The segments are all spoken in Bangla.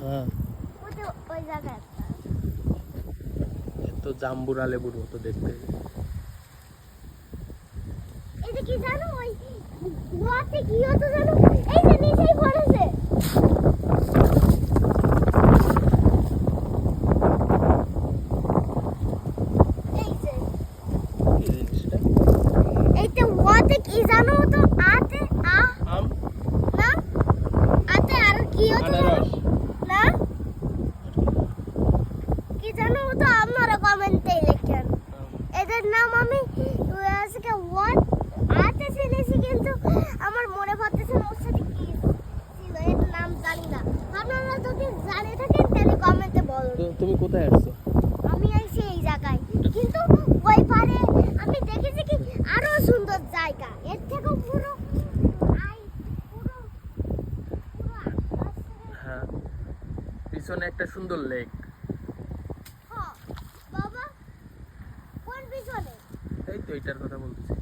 হ্যাঁ। ওই জায়গায় একটা। জাম্বুরা লেবুর মতো দেখতে। এই কি জানো ওই গোয়াতে কি হতো জানো? এই যে নিচেই পড়েছে। জানো তো? আতে আ আম। না আতে আর কি হতো জানো? আনারস না কি জানো তো আপনারা কমেন্টে লিখেন এদের নাম আমি আজকে ওয়াট আতে শুনেছি কিন্তু আমার মনে পড়তেছে না ওর সাথে কি ছিল এর নাম জানি না। আপনারা যদি জানে থাকেন তাহলে কমেন্টে বলুন। তুমি কোথায় আসছো আমি আইছি এই জায়গায়। কিন্তু ওই পারে আমি দেখেছি কি আরও সুন্দর জায়গা। এর থেকেও পুরো হ্যাঁ পিছনে একটা সুন্দর লেক পিছনে এই তো এটার কথা বলতেছি।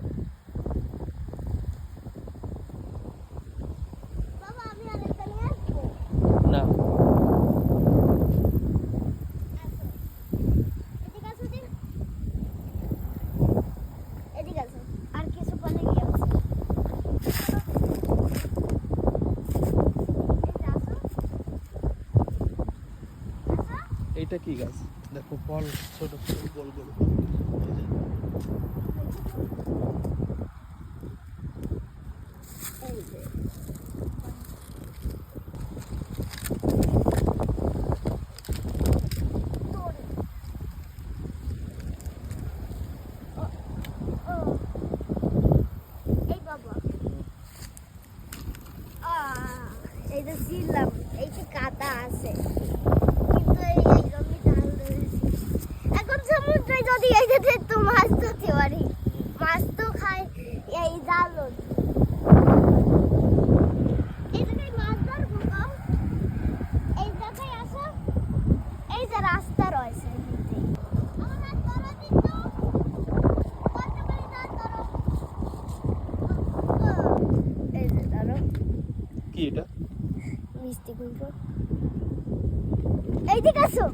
এইটা কি গাছ? দেখো ফল ছোট ছোট গোল গোল এই যে, এই যে। তোরে। ও, ও। এই বাবা আহ, এই যে ছিলাম এই যে কাদা আছে যদি এই যে একটু মাছ ধরতে পারি মাছ তো খায় এই জাল রাস্তা রয়েছে তো। কি এটা? মিষ্টি কুমড়ো। এইদিকে আসো।